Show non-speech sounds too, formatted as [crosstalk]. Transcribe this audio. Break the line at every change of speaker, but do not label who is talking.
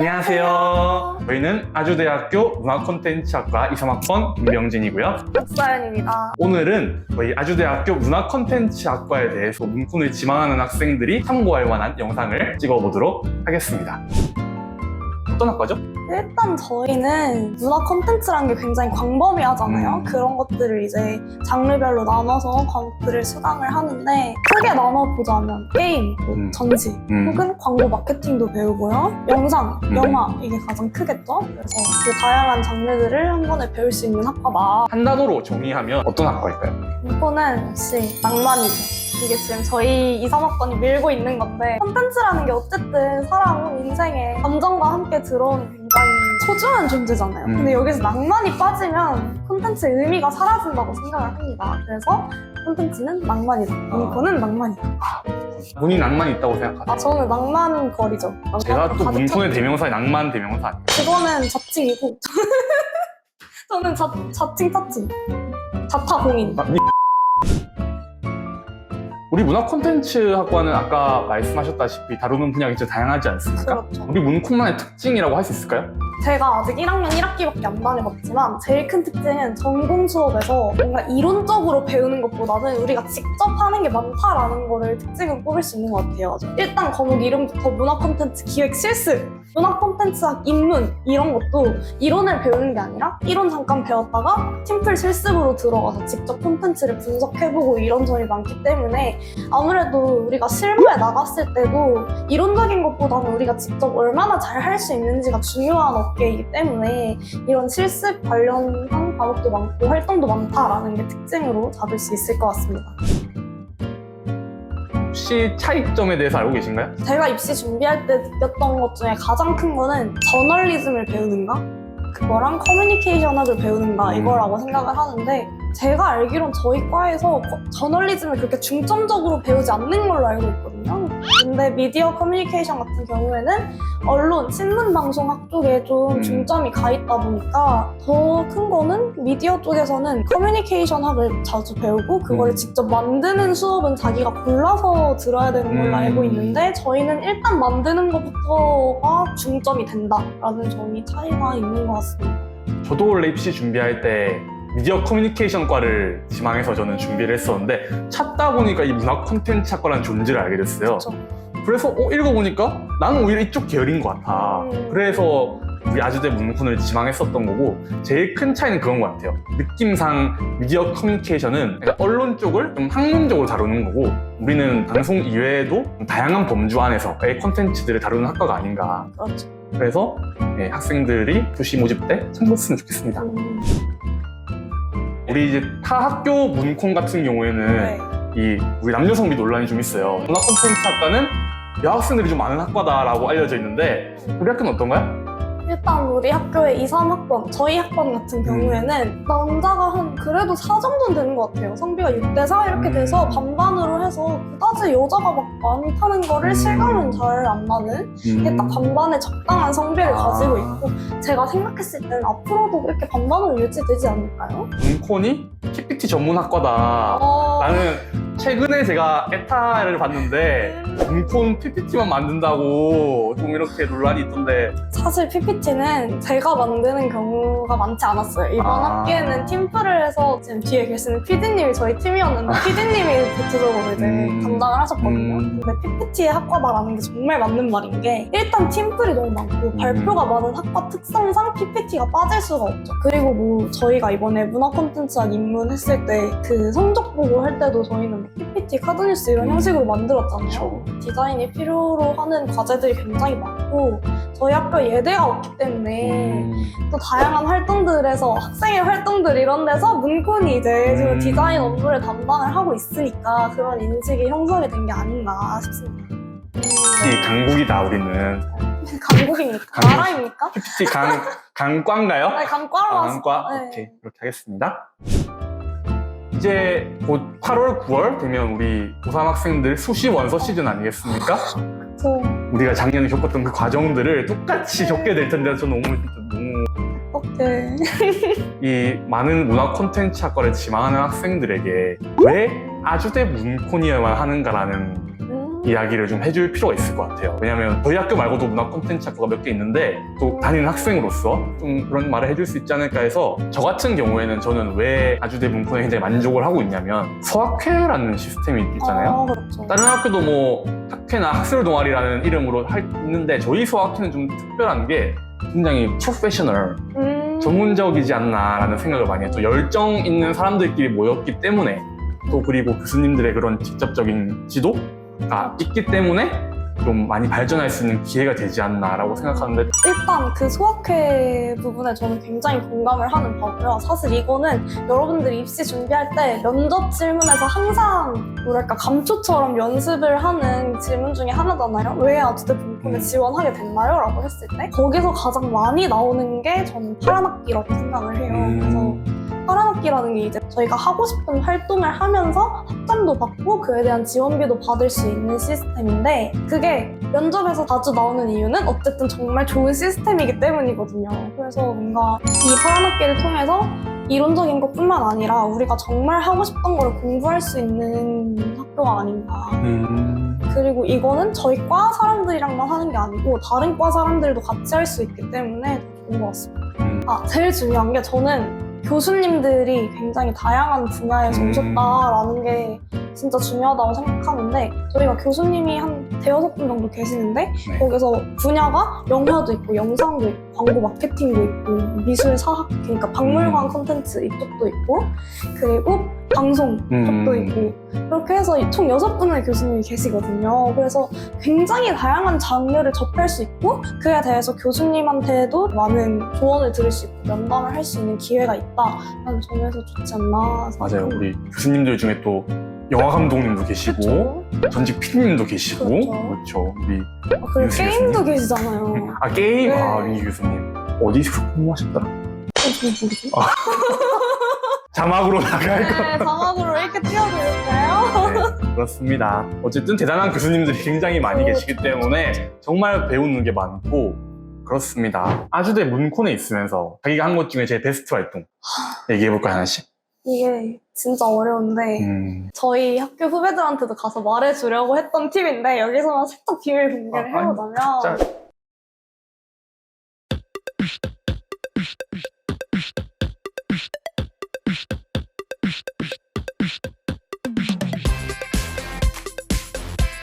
안녕하세요. 저희는 아주대학교 문화 콘텐츠학과 2, 3학번 김병진이고요.
박사연입니다.
오늘은 저희 아주대학교 문화 콘텐츠학과에 대해서 문콘을 지망하는 학생들이 참고할 만한 영상을 찍어보도록 하겠습니다. 어떤 학과죠?
일단 저희는 문화 콘텐츠라는 게 굉장히 광범위하잖아요.
음.
그런 것들을 이제 장르별로 나눠서 과목들을 수강을 하는데 크게 나눠보자면 게임, 뭐
음.
전시,
음.
혹은 광고 마케팅도 배우고요. 영상,
음.
영화 이게 가장 크겠죠. 그래서 그 다양한 장르들을 한 번에 배울 수 있는 학과다.
한 단어로 정의하면 어떤 학과일까요?
이거는 역시 낭만이죠. 이게 지금 저희 2, 3학번이 밀고 있는 건데 콘텐츠라는 게 어쨌든 사람 인생에 감정과 함께 들어오는 굉장히 소중한 존재잖아요.
음.
근데 여기서 낭만이 빠지면 콘텐츠의 의미가 사라진다고 생각을 합니다. 그래서 콘텐츠는 낭만이다. 문코는 낭만이다.
본인 낭만이 있다고 생각하세요?
아 저는 낭만 거리죠.
제가 또
찼-
대명사의 낭만 대명사 아니에요?
그거는 자칭이고 [laughs] 저는 자, 자칭 타칭. 자타 공인.
아, 니- 우리 문화 콘텐츠 학과는 아까 말씀하셨다시피 다루는 분야가 진짜 다양하지 않습니까?
그렇죠.
우리 문콘만의 특징이라고 할 수 있을까요?
제가 아직 1학년 1학기밖에 안 다녀봤지만 제일 큰 특징은 전공 수업에서 뭔가 이론적으로 배우는 것보다는 우리가 직접 하는 게 많다라는 거를 특징으로 꼽을 수 있는 것 같아요. 일단 과목 이름부터 문화 콘텐츠 기획 실습, 문화 콘텐츠학 입문 이런 것도 이론을 배우는 게 아니라 이론 잠깐 배웠다가 팀플 실습으로 들어가서 직접 콘텐츠를 분석해보고 이런 점이 많기 때문에 아무래도 우리가 실무에 나갔을 때도 이론적인 것보다는 우리가 직접 얼마나 잘 할 수 있는지가 중요한 업계이기 때문에 이런 실습 관련한 과목도 많고 활동도 많다라는 게 특징으로 잡을 수 있을 것 같습니다.
혹시 차이점에 대해서 알고 계신가요?
제가 입시 준비할 때 느꼈던 것 중에 가장 큰 거는 저널리즘을 배우는가? 그거랑 커뮤니케이션 학을 배우는가
음.
이거라고 생각을 하는데 제가 알기론 저희 과에서 거- 저널리즘을 그렇게 중점적으로 배우지 않는 걸로 알고 있거든요. 근데 미디어 커뮤니케이션 같은 경우에는 언론, 신문 방송학 쪽에 좀
음.
중점이 가 있다 보니까 더 큰 거는 미디어 쪽에서는 커뮤니케이션 학을 자주 배우고 그거를
음.
직접 만드는 수업은 자기가 골라서 들어야 되는 걸로
음.
알고 있는데 저희는 일단 만드는 것부터가 중점이 된다라는 점이 차이가 있는 것 같습니다.
저도 원래 입시 준비할 때 미디어 커뮤니케이션과를 지망해서 저는 준비를 했었는데 찾다 보니까 이 문화 콘텐츠 학과라는 존재를 알게 됐어요.
그렇죠.
그래서 어, 읽어보니까 나는 오히려 이쪽 계열인 것 같아.
음.
그래서 우리 아주대 문콘을 지망했었던 거고 제일 큰 차이는 그런 것 같아요. 느낌상 미디어 커뮤니케이션은 그러니까 언론 쪽을 좀 학문적으로 다루는 거고 우리는 방송 이외에도 다양한 범주 안에서의 콘텐츠들을 다루는 학과가 아닌가.
그렇죠.
그래서 예, 학생들이 교시 모집 때 참고했으면 좋겠습니다.
음,
우리 이제 타 학교 문콘 같은 경우에는
네.
이 우리 남녀 성비 논란이 좀 있어요. 문화 콘텐츠 학과는 여학생들이 좀 많은 학과다라고 알려져 있는데 우리 학교는 어떤가요?
일단 우리 학교의 2, 3학번, 저희 학번 같은 경우에는 남자가 한 그래도 4 정도는 되는 것 같아요. 성비가 6대 4 이렇게
음.
돼서 반반으로 해서 그다지 여자가 막 많다는 거를
음.
실감은 잘 안 나는 이게 딱 반반의 적당한 성비를
아.
가지고 있고 제가 생각했을 때는 앞으로도 그렇게 반반으로 유지되지 않을까요?
문콘이 PPT 전문 학과다.
어...
나는 최근에 제가 에타를 봤는데 문콘 PPT만 만든다고 좀 이렇게 논란이 있던데
사실 PPT는 제가 만드는 경우가 많지 않았어요. 이번
아.
학기에는 팀플을 해서 지금 뒤에 계시는 PD님이 저희 팀이었는데 PD님이 대체적으로 이제
음.
담당을 하셨거든요.
음.
근데 PPT의 학과다라는 게 정말 맞는 말인 게 일단 팀플이 너무 많고
음.
발표가 많은 학과 특성상 PPT가 빠질 수가 없죠. 그리고 뭐 저희가 이번에 문화 콘텐츠학 입문했을 때 그 성적 보고 할 때도 저희는 PPT, 카드뉴스 이런
음.
형식으로 만들었잖아요. 디자인이 필요로 하는 과제들이 굉장히 많고 저희 학교 예대가 없기 때문에
음,
또 다양한 활동들에서 학생의 활동들 이런 데서 문콘이 이제 지금
음.
디자인 업무를 담당을 하고 있으니까 그런 인식이 형성이 된 게 아닌가 싶습니다.
PPT 강국이다 우리는 [laughs]
강국입니까?
강국.
나라입니까?
PPT 강 강과인가요?
네, 강과로
아,
왔어.
강과
네.
오케이 그렇게 하겠습니다. 이제 곧 8월 9월 되면 우리 고3 학생들 수시 원서 시즌 아니겠습니까?
저
우리가 작년에 겪었던 그 과정들을 똑같이 겪게 될 텐데 저 너무 진짜 너무
어떻게 [laughs]
이 많은 문화 콘텐츠 학과를 지망하는 학생들에게 왜 아주대 문콘이어야만 하는가라는
음,
이야기를 좀 해줄 필요가 있을 것 같아요. 왜냐하면 저희 학교 말고도 문화 콘텐츠 학교가 몇 개 있는데 또 다니는 학생으로서 좀 그런 말을 해줄 수 있지 않을까 해서 저 같은 경우에는 저는 왜 아주대 문콘에 굉장히 만족을 하고 있냐면 서학회라는 시스템이 있잖아요.
아, 그렇죠.
다른 학교도 뭐 학회나 학술 동아리라는 이름으로 할, 있는데 저희 수학회는 좀 특별한 게 굉장히 프로페셔널,
음.
전문적이지 않나라는 생각을 많이 했죠. 열정 있는 사람들끼리 모였기 때문에 또 그리고 교수님들의 그런 직접적인 지도 가 있기 때문에 좀 많이 발전할 수 있는 기회가 되지 않나라고 생각하는데
일단 그 소학회 부분에 저는 굉장히 공감을 하는 바고요. 사실 이거는 여러분들이 입시 준비할 때 면접 질문에서 항상 뭐랄까 감초처럼 연습을 하는 질문 중에 하나잖아요. 왜 아주대 분권에
음.
지원하게 됐나요? 라고 했을 때 거기서 가장 많이 나오는 게 저는 파란 학기라고 생각을 해요.
음.
그래서 파란 학기라는 게 이제 저희가 하고 싶은 활동을 하면서 학점도 받고 그에 대한 지원비도 받을 수 있는 시스템인데 그게 면접에서 자주 나오는 이유는 어쨌든 정말 좋은 시스템이기 때문이거든요. 그래서 뭔가 이 학기를 통해서 이론적인 것뿐만 아니라 우리가 정말 하고 싶던 거를 공부할 수 있는 학교가 아닌가.
음,
그리고 이거는 저희 과 사람들이랑만 하는 게 아니고 다른 과 사람들도 같이 할 수 있기 때문에 더 좋은 것 같습니다.
음,
아, 제일 중요한 게 저는 교수님들이 굉장히 다양한 분야에서
음.
오셨다라는 게 진짜 중요하다고 생각하는데 저희가 교수님이 한 대여섯 분 정도 계시는데
네.
거기서 분야가 영화도 있고 영상도 있고 광고 마케팅도 있고 미술 사학 그러니까 박물관
음.
콘텐츠 이쪽도 있고 그리고 방송 쪽도
음.
있고 그렇게 해서 총 여섯 분의 교수님이 계시거든요. 그래서 굉장히 다양한 장르를 접할 수 있고 그에 대해서 교수님한테도 많은 조언을 들을 수 있고 면담을 할 수 있는 기회가 있다라는 점에서 좋지 않나
맞아요.
생각합니다.
우리 교수님들 중에 또 영화 감독님도 계시고
그렇죠.
전직 PD님도 계시고
그렇죠.
그렇죠. 우리
아, 그리고
민수
게임도
교수님.
계시잖아요. [laughs]
아 게임
네.
아 민기 교수님 어디서 공부하셨더라?
잘 모르겠어요. [laughs]
자막으로 나갈 거.
네, 자막으로 이렇게 띄워드릴까요?
네, 그렇습니다. 어쨌든 대단한 교수님들이 굉장히 많이. 계시기 때문에 정말 배우는 게 많고 그렇습니다. 아주대 문콘에 있으면서 자기가 한 것 중에 제일 베스트 활동 얘기해볼까요 하나씩?
이게 진짜 어려운데
음,
저희 학교 후배들한테도 가서 말해주려고 했던 팁인데 여기서만 살짝 비밀 공개를
아, 아니,
해보자면
짤.